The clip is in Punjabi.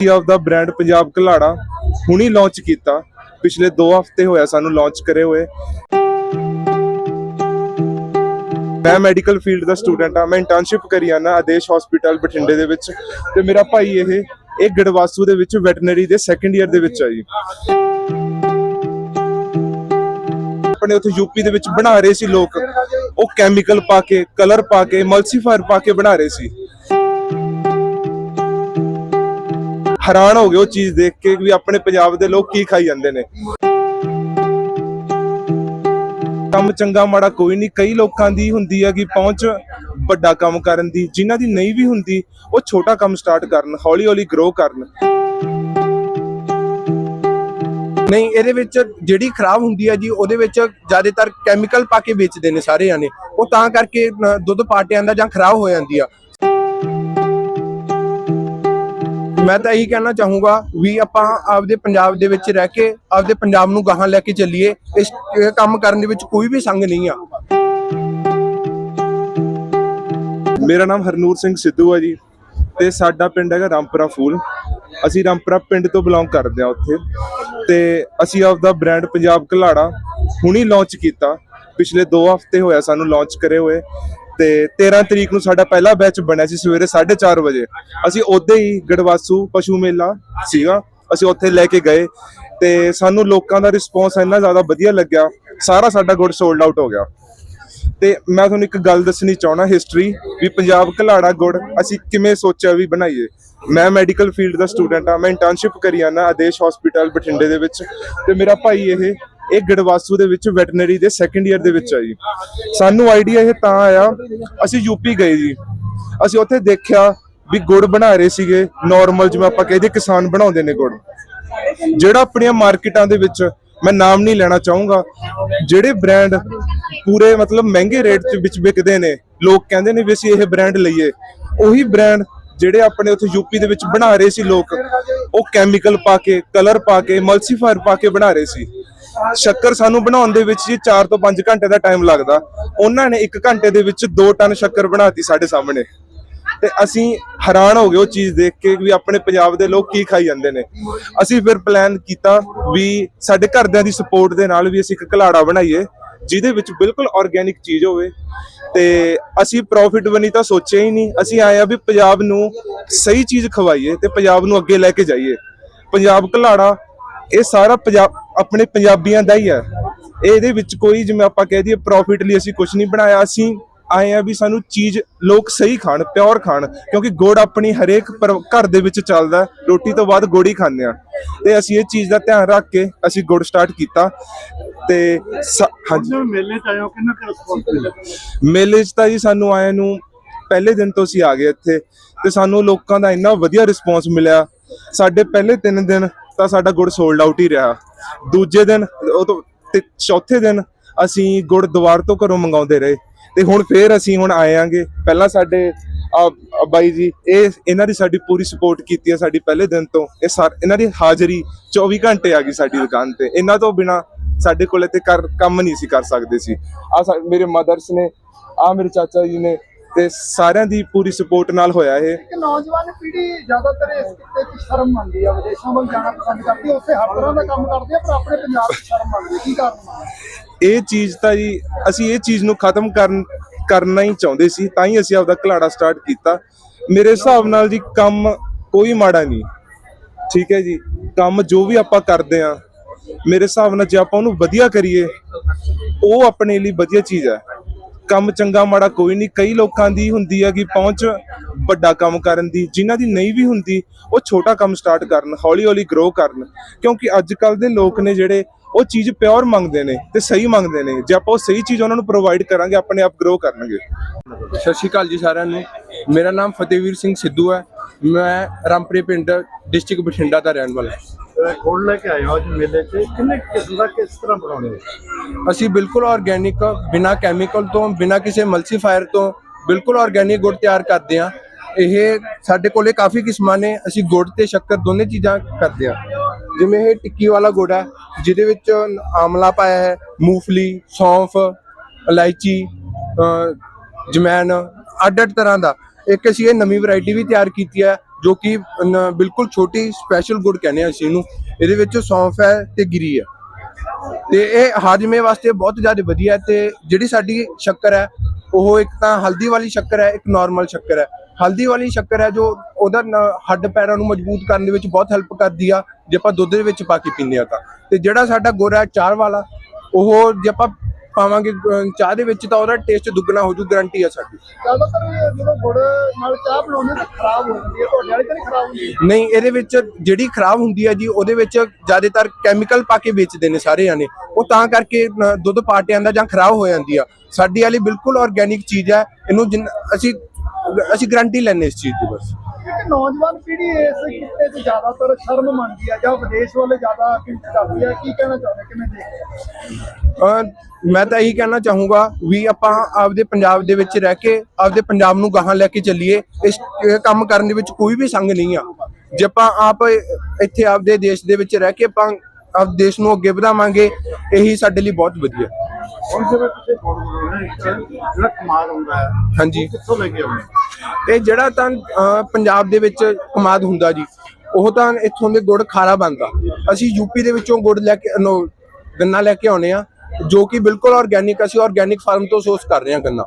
ਅਸੀਂ ਆਪਦਾ ਬ੍ਰਾਂਡ ਪੰਜਾਬ ਘਲਾੜਾ ਹੁਣੀ ਲਾਂਚ ਕੀਤਾ। ਪਿਛਲੇ 2 ਹਫ਼ਤੇ ਹੋਇਆ ਸਾਨੂੰ ਲਾਂਚ ਕਰੇ ਹੋਏ। ਮੈਂ ਮੈਡੀਕਲ ਫੀਲਡ ਦਾ ਸਟੂਡੈਂਟ ਆ ਮੈਂ ਇੰਟਰਨਸ਼ਿਪ ਕਰੀ ਆਨਾ ਆਦੇਸ਼ ਹਸਪੀਟਲ ਬਠਿੰਡੇ ਦੇ ਵਿੱਚ। ਤੇ ਮੇਰਾ ਭਾਈ ਇਹ ਇਹ ਗੜਵਾਸੂ ਦੇ ਵਿੱਚ ਵੈਟਰਨਰੀ ਦੇ ਸੈਕੰਡ ਇਅਰ ਦੇ ਵਿੱਚ ਆ ਜੀ। ਆਪਣੇ ਉੱਥੇ ਯੂਪੀ ਦੇ ਵਿੱਚ ਬਣਾ ਰਹੇ ਸੀ ਲੋਕ। ਉਹ ਕੈਮੀਕਲ ਪਾ ਕੇ ਕਲਰ ਪਾ ਕੇ ਮਲਸੀਫਾਇਰ ਪਾ ਕੇ ਬਣਾ ਰਹੇ ਸੀ। ਹੈਰਾਨ ਹੋ ਗਏ ਉਹ ਚੀਜ਼ ਦੇਖ ਕੇ ਵੀ ਆਪਣੇ ਪੰਜਾਬ ਦੇ ਲੋਕ ਕੀ ਖਾਈ ਜਾਂਦੇ ਨੇ। ਕੰਮ ਚੰਗਾ ਮਾੜਾ ਕੋਈ ਨਹੀਂ, ਕਈ ਲੋਕਾਂ ਦੀ ਹੁੰਦੀ ਹੈ ਕਿ ਪਹੁੰਚ ਵੱਡਾ ਕੰਮ ਕਰਨ ਦੀ, ਜਿਨ੍ਹਾਂ ਦੀ ਨਹੀਂ ਵੀ ਹੁੰਦੀ, ਉਹ ਛੋਟਾ ਕੰਮ ਸਟਾਰਟ ਕਰਨ, ਹੌਲੀ ਹੌਲੀ ਗਰੋ ਕਰਨ। ਨਹੀਂ, ਇਹਦੇ ਵਿੱਚ ਜਿਹੜੀ ਖਰਾਬ ਹੁੰਦੀ ਹੈ ਜੀ, ਉਹਦੇ ਵਿੱਚ ਜ਼ਿਆਦਾਤਰ ਕੈਮੀਕਲ ਪਾ ਕੇ ਵੇਚਦੇ ਨੇ ਸਾਰੇ ਜਾਣੇ ਉਹ ਤਾਂ ਕਰਕੇ ਦੁੱਧ ਪਾਟਿਆਂ ਦਾ ਜਾਂ ਖਰਾਬ ਹੋ ਜਾਂਦੀ ਆ। ਮੈਂ ਤਾਂ ਇਹੀ ਕਹਿਣਾ ਚਾਹੂੰਗਾ ਵੀ ਆਪਾਂ ਆਪਦੇ ਪੰਜਾਬ ਦੇ ਵਿੱਚ ਰਹਿ ਕੇ ਆਪਦੇ ਪੰਜਾਬ ਨੂੰ ਗਾਹਾਂ ਲੈ ਕੇ ਚੱਲੀਏ, ਇਸ ਕੰਮ ਕਰਨ ਦੇ ਵਿੱਚ ਕੋਈ ਵੀ ਸੰਗ ਨਹੀਂ ਆ। ਮੇਰਾ ਨਾਮ ਹਰਨੂਰ ਸਿੰਘ ਸਿੱਧੂ ਆ ਜੀ ਤੇ ਸਾਡਾ ਪਿੰਡ ਹੈਗਾ ਰਾਮਪੁਰਾ ਫੂਲ। ਅਸੀਂ ਰਾਮਪੁਰਾ ਪਿੰਡ ਤੋਂ ਬਿਲੋਂਗ ਕਰਦੇ ਆ ਉੱਥੇ ਤੇ ਅਸੀਂ ਆਪਦਾ ਬ੍ਰਾਂਡ ਪੰਜਾਬ ਘਲਾੜਾ ਹੁਣੀ ਲਾਂਚ ਕੀਤਾ। ਪਿਛਲੇ 2 ਹਫ਼ਤੇ ਹੋਇਆ ਸਾਨੂੰ ਲਾਂਚ ਕਰੇ ਹੋਏ। ਤੇ 13 ਤਰੀਕ ਨੂੰ ਸਾਡਾ ਪਹਿਲਾ ਬੈਚ ਬਣਿਆ ਸੀ ਸਵੇਰੇ 4:30 ਵਜੇ। ਅਸੀਂ ਉੱਦੇ ਹੀ ਗੜਵਾਸੂ ਪਸ਼ੂ ਮੇਲਾ ਸੀਗਾ। ਅਸੀਂ ਉੱਥੇ ਲੈ ਕੇ ਗਏ ਤੇ ਸਾਨੂੰ ਲੋਕਾਂ ਦਾ ਰਿਸਪੌਂਸ ਇੰਨਾ ਜ਼ਿਆਦਾ ਵਧੀਆ ਲੱਗਿਆ। ਸਾਰਾ ਸਾਡਾ ਗੁੜ ਸੋਲਡ ਆਊਟ ਹੋ ਗਿਆ। ਤੇ ਮੈਂ ਤੁਹਾਨੂੰ ਇੱਕ ਗੱਲ ਦੱਸਣੀ ਚਾਹਣਾ ਹਿਸਟਰੀ ਵੀ ਪੰਜਾਬ ਘਲਾੜਾ ਗੁੜ ਅਸੀਂ ਕਿਵੇਂ ਸੋਚਿਆ ਵੀ ਬਣਾਈਏ। ਮੈਂ ਮੈਡੀਕਲ ਫੀਲਡ ਦਾ ਸਟੂਡੈਂਟ ਆ ਮੈਂ ਇੰਟਰਨਸ਼ਿਪ ਕਰੀ ਆਨਾ ਆਦੇਸ਼ ਹਸਪੀਟਲ ਬਠਿੰਡੇ ਦੇ ਵਿੱਚ। ਤੇ ਮੇਰਾ ਭਾਈ ਇਹ ਇਹ ਗੜਵਾਸੂ ਦੇ ਵਿੱਚ ਵੈਟਰਨਰੀ ਦੇ ਸੈਕੰਡ ਈਅਰ ਦੇ ਵਿੱਚ ਆ ਜੀ। ਸਾਨੂੰ ਆਈਡੀਆ ਇਹ ਤਾਂ ਆਇਆ, ਅਸੀਂ ਯੂਪੀ ਗਏ ਜੀ। ਅਸੀਂ ਉੱਥੇ ਦੇਖਿਆ ਵੀ ਗੁੜ ਬਣਾ ਰਹੇ ਸੀਗੇ ਨਾਰਮਲ ਜਿਵੇਂ ਆਪਾਂ ਕਹਿੰਦੇ ਕਿਸਾਨ ਬਣਾਉਂਦੇ ਨੇ ਗੁੜ। ਜਿਹੜਾ ਆਪਣੀਆਂ ਮਾਰਕੀਟਾਂ ਦੇ ਵਿੱਚ, ਮੈਂ ਨਾਮ ਨਹੀਂ ਲੈਣਾ ਚਾਹੂੰਗਾ, ਜਿਹੜੇ ਬ੍ਰਾਂਡ ਪੂਰੇ ਮਤਲਬ ਮਹਿੰਗੇ ਰੇਟ ਦੇ ਵਿੱਚ ਵਿਕਦੇ ਨੇ, ਲੋਕ ਕਹਿੰਦੇ ਨੇ ਵੀ ਅਸੀਂ ਇਹ ਬ੍ਰਾਂਡ ਲਈਏ। ਉਹੀ ਬ੍ਰਾਂਡ ਜਿਹੜੇ ਆਪਣੇ ਉੱਥੇ ਯੂਪੀ ਦੇ ਵਿੱਚ ਬਣਾ ਰਹੇ ਸੀ ਲੋਕ, ਉਹ ਕੈਮੀਕਲ ਪਾ ਕੇ ਕਲਰ ਪਾ ਕੇ ਮਲਸੀਫਾਇਰ ਪਾ ਕੇ ਬਣਾ ਰਹੇ ਸੀ। ਸ਼ੱਕਰ ਸਾਨੂੰ ਬਣਾਉਣ ਦੇ ਵਿੱਚ ਜੀ 4 ਤੋਂ 5 ਘੰਟੇ ਦਾ ਟਾਈਮ ਲੱਗਦਾ। ਉਹਨਾਂ ਨੇ 1 ਘੰਟੇ ਦੇ ਵਿੱਚ 2 ਟਨ ਸ਼ੱਕਰ ਬਣਾਤੀ ਸਾਡੇ ਸਾਹਮਣੇ। ਤੇ ਅਸੀਂ ਹੈਰਾਨ ਹੋ ਗਏ ਉਹ ਚੀਜ਼ ਦੇਖ ਕੇ ਵੀ ਆਪਣੇ ਪੰਜਾਬ ਦੇ ਲੋਕ ਕੀ ਖਾਈ ਜਾਂਦੇ ਨੇ। ਅਸੀਂ ਫਿਰ ਪਲਾਨ ਕੀਤਾ ਵੀ ਸਾਡੇ ਘਰਦਿਆਂ ਦੀ ਸਪੋਰਟ ਦੇ ਨਾਲ ਵੀ ਅਸੀਂ ਇੱਕ ਘਲਾੜਾ ਬਣਾਈਏ, ਜਿਹਦੇ ਵਿੱਚ ਬਿਲਕੁਲ ਆਰਗੇਨਿਕ ਚੀਜ਼ ਹੋਵੇ। ਤੇ ਅਸੀਂ ਪ੍ਰੋਫਿਟ ਬਣੀ ਤਾਂ ਸੋਚਿਆ ਹੀ ਨਹੀਂ। ਅਸੀਂ ਆਏ ਆ ਵੀ ਪੰਜਾਬ ਨੂੰ ਸਹੀ ਚੀਜ਼ ਖਵਾਈਏ ਤੇ ਪੰਜਾਬ ਨੂੰ ਅੱਗੇ ਲੈ ਕੇ ਜਾਈਏ। ਪੰਜਾਬ ਘਲਾੜਾ, ਇਹ ਸਾਰਾ ਪੰਜਾਬ ਆਪਣੇ ਪੰਜਾਬੀਆਂ ਦਾ ਹੀ ਹੈ। ਇਹਦੇ ਵਿੱਚ ਕੋਈ ਜਿਵੇਂ ਆਪਾਂ ਕਹਿ ਦਈਏ ਪ੍ਰੋਫਿਟ ਲਈ ਅਸੀਂ ਕੁਝ ਨਹੀਂ ਬਣਾਇਆ ਅਸੀਂ ਆਏ ਆ ਵੀ ਸਾਨੂੰ ਚੀਜ਼ ਲੋਕ ਸਹੀ ਖਾਣ ਪਿਓਰ ਖਾਣ ਕਿਉਂਕਿ ਗੁੜ ਆਪਣੀ ਹਰੇਕ ਘਰ ਦੇ ਵਿੱਚ ਚੱਲਦਾ। ਰੋਟੀ ਤੋਂ ਬਾਅਦ ਗੁੜ ਹੀ ਖਾਂਦੇ ਆ ਤੇ ਅਸੀਂ ਇਹ ਚੀਜ਼ ਦਾ ਧਿਆਨ ਰੱਖ ਕੇ ਅਸੀਂ ਗੁੜ ਸਟਾਰਟ ਕੀਤਾ। ਤੇ ਹਾਂਜੀ। ਮੇਲੇ ਚ ਆਇਓ ਕਿੰਨਾ ਕੁ ਰਿਸਪੌਂਸ ਮਿਲਿਆ ਮੇਲੇ 'ਚ ਤਾਂ ਜੀ ਸਾਨੂੰ ਆਏ ਨੂੰ ਪਹਿਲੇ ਦਿਨ ਤੋਂ ਅਸੀਂ ਆ ਗਏ ਇੱਥੇ। ਤੇ ਸਾਨੂੰ ਲੋਕਾਂ ਦਾ ਇੰਨਾ ਵਧੀਆ ਰਿਸਪੌਂਸ ਮਿਲਿਆ। ਸਾਡੇ ਪਹਿਲੇ 3 ਦਿਨ ਤਾਂ ਸਾਡਾ ਗੁੜ ਸੋਲਡ ਆਊਟ ਹੀ ਰਿਹਾ। ਦੂਜੇ ਦਿਨ, ਉਹ ਤੋਂ ਤੇ ਚੌਥੇ ਦਿਨ ਅਸੀਂ ਗੁੜ ਦੁਬਾਰ ਤੋਂ ਘਰੋਂ ਮੰਗਾਉਂਦੇ ਰਹੇ। ਤੇ ਹੁਣ ਫੇਰ ਅਸੀਂ ਹੁਣ ਆਏ ਆਂਗੇ। ਪਹਿਲਾਂ ਸਾਡੇ ਬਾਈ ਜੀ, ਇਹ ਇਹਨਾਂ ਦੀ ਸਾਡੀ ਪੂਰੀ ਸਪੋਰਟ ਕੀਤੀ ਹੈ ਸਾਡੀ ਪਹਿਲੇ ਦਿਨ ਤੋਂ। ਇਹ ਸਾਰ ਇਹਨਾਂ ਦੀ ਹਾਜ਼ਰੀ 24 ਘੰਟੇ ਆ ਗਈ ਸਾਡੀ ਦੁਕਾਨ ਤੇ। ਇਹਨਾਂ ਤੋਂ ਬਿਨਾ ਸਾਡੇ ਕੋਲ ਇੱਥੇ ਕਰ ਕੰਮ ਨਹੀਂ ਸੀ ਕਰ ਸਕਦੇ ਸੀ। ਆ ਮੇਰੇ ਮਦਰਸ ਨੇ, ਆ ਮੇਰੇ ਚਾਚਾ ਜੀ ਨੇ ਤੇ ਸਾਰਿਆਂ ਦੀ ਪੂਰੀ ਸਪੋਰਟ ਨਾਲ ਹੋਇਆ ਇਹ। ਕਿ ਨੌਜਵਾਨ ਪੀੜ੍ਹੀ ਜ਼ਿਆਦਾਤਰ ਇਸ ਕਿੱਤੇ 'ਚ ਸ਼ਰਮ ਮੰਨਦੀ ਆ ਵਿਦੇਸ਼ਾਂ ਵੱਲ ਜਾਣਾ ਪਸੰਦ ਕਰਦੀ ਆ ਉੱਥੇ ਹਰ ਤਰ੍ਹਾਂ ਦਾ ਕੰਮ ਕਰਦੀ ਆ ਪਰ ਆਪਣੇ ਪੰਜਾਬ 'ਚ ਸ਼ਰਮ ਮੰਨਦੀ। ਕੀ ਕਾਰਨ ਆ? ਇਹ ਚੀਜ਼ ਤਾਂ ਜੀ ਅਸੀਂ ਇਹ ਚੀਜ਼ ਨੂੰ ਖਤਮ ਕਰਨ ਕਰਨਾ ਹੀ ਚਾਹੁੰਦੇ ਸੀ ਤਾਂ ਹੀ ਅਸੀਂ ਆਪਦਾ ਘਲਾੜਾ ਸਟਾਰਟ ਕੀਤਾ। ਮੇਰੇ ਹਿਸਾਬ ਨਾਲ ਜੀ ਕੰਮ ਕੋਈ ਮਾੜਾ ਨਹੀਂ। ਠੀਕ ਹੈ ਜੀ ਕੰਮ ਜੋ ਵੀ ਆਪਾਂ ਕਰਦੇ ਆ ਮੇਰੇ ਹਿਸਾਬ ਨਾਲ ਜੇ ਆਪਾਂ ਉਹਨੂੰ ਵਧੀਆ ਕਰੀਏ ਉਹ ਆਪਣੇ ਲਈ ਵਧੀਆ ਚੀਜ਼ ਹੈ। ਕੰਮ ਚੰਗਾ ਮਾੜਾ ਕੋਈ ਨਹੀਂ। ਕਈ ਲੋਕਾਂ ਦੀ ਹੁੰਦੀ ਹੈ ਕਿ ਪਹੁੰਚ ਵੱਡਾ ਕੰਮ ਕਰਨ ਦੀ, ਜਿਨ੍ਹਾਂ ਦੀ ਨਹੀਂ ਵੀ ਹੁੰਦੀ, ਉਹ ਛੋਟਾ ਕੰਮ ਸਟਾਰਟ ਕਰਨ, ਹੌਲੀ ਹੌਲੀ ਗਰੋ ਕਰਨ। ਕਿਉਂਕਿ ਅੱਜ ਕੱਲ ਦੇ ਲੋਕ ਨੇ ਜਿਹੜੇ, ਉਹ ਚੀਜ਼ ਪਿਓਰ ਮੰਗਦੇ ਨੇ ਤੇ ਸਹੀ ਮੰਗਦੇ ਨੇ। ਜੇ ਆਪਾਂ ਉਹ ਸਹੀ ਚੀਜ਼ ਉਹਨਾਂ ਨੂੰ ਪ੍ਰੋਵਾਈਡ ਕਰਾਂਗੇ, ਆਪਣੇ ਆਪ ਗਰੋ ਕਰਨਗੇ। ਸਤਿ ਸ਼੍ਰੀ ਅਕਾਲ ਜੀ ਸਾਰਿਆਂ ਨੂੰ। ਮੇਰਾ ਨਾਮ ਫਤਿਹਵੀਰ ਸਿੰਘ ਸਿੱਧੂ ਹੈ। ਮੈਂ ਰਾਮਪੁਰੇ ਪਿੰਡ, ਡਿਸਟ੍ਰਿਕਟ ਬਠਿੰਡਾ ਦਾ ਰਹਿਣ ਵਾਲਾ ਹਾਂ। ਖੋਲ ਲੈ ਕੇ ਆਏ ਹੋ ਅੱਜ ਮੇਲੇ 'ਚ ਕਿੰਨੇ ਕਿਸਮ ਦਾ ਕਿਸ ਤਰ੍ਹਾਂ ਬਣਾਉਣੇ ਅਸੀਂ ਬਿਲਕੁਲ ਆਰਗੇਨਿਕ ਬਿਨਾ ਕੈਮੀਕਲ ਤੋਂ ਬਿਨਾ ਕਿਸੇ ਮਲਸੀਫਾਇਰ ਤੋਂ ਬਿਲਕੁਲ ਆਰਗੇਨਿਕ ਗੁੜ ਤਿਆਰ ਕਰਦੇ ਹਾਂ। ਇਹ ਸਾਡੇ ਕੋਲੇ ਕਾਫੀ ਕਿਸਮਾਂ ਨੇ ਅਸੀਂ ਗੁੜ ਤੇ ਸ਼ੱਕਰ ਦੋਨੇ ਚੀਜ਼ਾਂ ਕਰਦੇ ਹਾਂ। ਜਿਵੇਂ ਇਹ ਟਿੱਕੀ ਵਾਲਾ ਗੁੜ ਹੈ ਜਿਹਦੇ ਵਿੱਚ ਆਮਲਾ ਪਾਇਆ ਹੈ ਮੂੰਗਫਲੀ ਸੌਂਫ ਇਲਾਇਚੀ ਅ, ਜਮੈਨ ਅੱਡ ਅੱਡ ਤਰ੍ਹਾਂ ਦਾ। ਇੱਕ ਅਸੀਂ ਇਹ ਨਵੀਂ ਵੈਰਾਈਟੀ ਵੀ ਤਿਆਰ ਕੀਤੀ ਹੈ ਜੋ ਕਿ ਬਿਲਕੁਲ ਛੋਟੀ ਸਪੈਸ਼ਲ ਗੁੜ ਕਹਿੰਦੇ ਆ ਅਸੀਂ ਇਹਨੂੰ ਇਹਦੇ ਵਿੱਚ ਸੌਂਫ ਹੈ ਤੇ ਗਿਰੀ ਹੈ। ਤੇ ਇਹ ਹਾਜਮੇ ਵਾਸਤੇ ਬਹੁਤ ਜ਼ਿਆਦਾ ਵਧੀਆ ਹੈ ਤੇ ਜਿਹੜੀ ਸਾਡੀ ਸ਼ੱਕਰ ਹੈ, ਉਹ ਇੱਕ ਤਾਂ ਹਲਦੀ ਵਾਲੀ ਸ਼ੱਕਰ ਹੈ, ਇੱਕ ਨਾਰਮਲ ਸ਼ੱਕਰ ਹੈ। ਹਲਦੀ ਵਾਲੀ ਸ਼ੱਕਰ ਹੈ ਜੋ ਉਹਦਾ ਨ- ਹੱਡ ਪੈਰਾਂ ਨੂੰ ਮਜ਼ਬੂਤ ਕਰਨ ਦੇ ਵਿੱਚ ਬਹੁਤ ਹੈਲਪ ਕਰਦੀ ਆ। ਜੇ ਆਪਾਂ ਦੁੱਧ ਦੇ ਵਿੱਚ ਪਾ ਕੇ ਪੀਂਦੇ ਆ ਤਾਂ। ਤੇ ਜਿਹੜਾ ਸਾਡਾ ਗੁੜ ਹੈ ਚਾਰ ਵਾਲਾ, ਉਹ ਜੇ ਆਪਾਂ ਪਾਵਾਂਗੇ ਚਾਹ ਦੇ ਵਿੱਚ ਤਾਂ ਉਹਦਾ ਟੇਸਟ ਦੁੱਗਣਾ ਹੋ ਜੂ ਗਾਰੰਟੀ ਆ ਸਾਡੀ। ਜ਼ਿਆਦਾਤਰ ਜਦੋਂ ਗੁੜ ਨਾਲ ਚਾਹ ਬਣਾਉਂਦੇ ਤਾਂ ਖਰਾਬ ਹੋ ਜਾਂਦੀ ਹੈ ਤੁਹਾਡੇ ਵਾਲੀ ਤਾਂ ਨਹੀਂ ਖਰਾਬ ਹੁੰਦੀ? ਨਹੀਂ ਇਹਦੇ ਵਿੱਚ ਜਿਹੜੀ ਖਰਾਬ ਹੁੰਦੀ ਹੈ ਜੀ ਉਹਦੇ ਵਿੱਚ ਜ਼ਿਆਦਾਤਰ ਕੈਮੀਕਲ ਪਾ ਕੇ ਵੇਚਦੇ ਨੇ ਸਾਰੇ ਜਾਣੇ ਉਹ ਤਾਂ ਕਰਕੇ ਦੁੱਧ ਪਾਟ ਜਾਂਦਾ ਜਾਂ ਖਰਾਬ ਹੋ ਜਾਂਦੀ ਆ। ਸਾਡੀ ਵਾਲੀ ਬਿਲਕੁਲ ਆਰਗੇਨਿਕ ਚੀਜ਼ ਹੈ ਇਹਨੂੰ ਅਸੀਂ ਅਸੀਂ ਗਾਰੰਟੀ ਲੈਂਦੇ ਇਸ ਚੀਜ਼ ਦੀ ਬਸ। ਨੌਜਵਾਨ ਪੀੜ੍ਹੀ ਇਸ ਕਿੱਤੇ 'ਚ ਜ਼ਿਆਦਾਤਰ ਸ਼ਰਮ ਮੰਨਦੀ ਹੈ ਜਾਂ ਵਿਦੇਸ਼ ਵੱਲ ਜ਼ਿਆਦਾ ਕਿੰਚ ਕਰਦੀ ਕੀ ਕਹਿਣਾ ਚਾਹੁੰਦੇ? ਕਿਵੇਂ ਦੇਖਦੇ ਮੈਂ ਤਾਂ ਇਹੀ ਕਹਿਣਾ ਚਾਹੂੰਗਾ ਵੀ ਆਪਾਂ ਆਪਦੇ ਪੰਜਾਬ ਦੇ ਵਿੱਚ ਰਹਿ ਕੇ ਆਪਦੇ ਪੰਜਾਬ ਨੂੰ ਗਾਹਾਂ ਲੈ ਕੇ ਚੱਲੀਏ। ਇਸ ਕੰਮ ਕਰਨ ਦੇ ਵਿੱਚ ਕੋਈ ਵੀ ਸੰਗ ਨਹੀਂ ਆ। ਜੇ ਆਪਾਂ ਆਪ ਇੱਥੇ ਆਪਦੇ ਦੇਸ਼ ਦੇ ਵਿੱਚ ਰਹਿ ਕੇ ਆਪਾਂ ਆਪ ਦੇਸ਼ ਨੂੰ ਅੱਗੇ ਵਧਾਵਾਂਗੇ, ਇਹੀ ਸਾਡੇ ਲਈ ਬਹੁਤ ਵਧੀਆ। ਹੁਣ ਜਿਵੇਂ ਤੁਸੀਂ ਗੁੜ ਬਣਾਉਣਾ ਜਿਹੜਾ ਕਮਾਲ ਹੁੰਦਾ ਹੈ ਹਾਂਜੀ। ਕਿੱਥੋਂ ਲੈ ਕੇ ਆਉਂਦੇ ਇਹ ਜਿਹੜਾ ਤਾਂ ਪੰਜਾਬ ਦੇ ਵਿੱਚ ਕਮਾਦ ਹੁੰਦਾ ਜੀ ਉਹ ਤਾਂ ਇੱਥੋਂ ਦੇ ਗੁੜ ਖਾਰਾ ਬਣਦਾ। ਅਸੀਂ ਯੂਪੀ ਦੇ ਵਿੱਚੋਂ ਗੁੜ ਲੈ ਕੇ ਗੰਨਾ ਲੈ ਕੇ ਆਉਨੇ ਆ ਜੋ ਕਿ ਬਿਲਕੁਲ ਆਰਗੇਨਿਕ ਅਸੀਂ ਆਰਗੇਨਿਕ ਫਾਰਮ ਤੋਂ ਸੋਰਸ ਕਰ ਰਹੇ ਹਾਂ ਗੰਨਾ।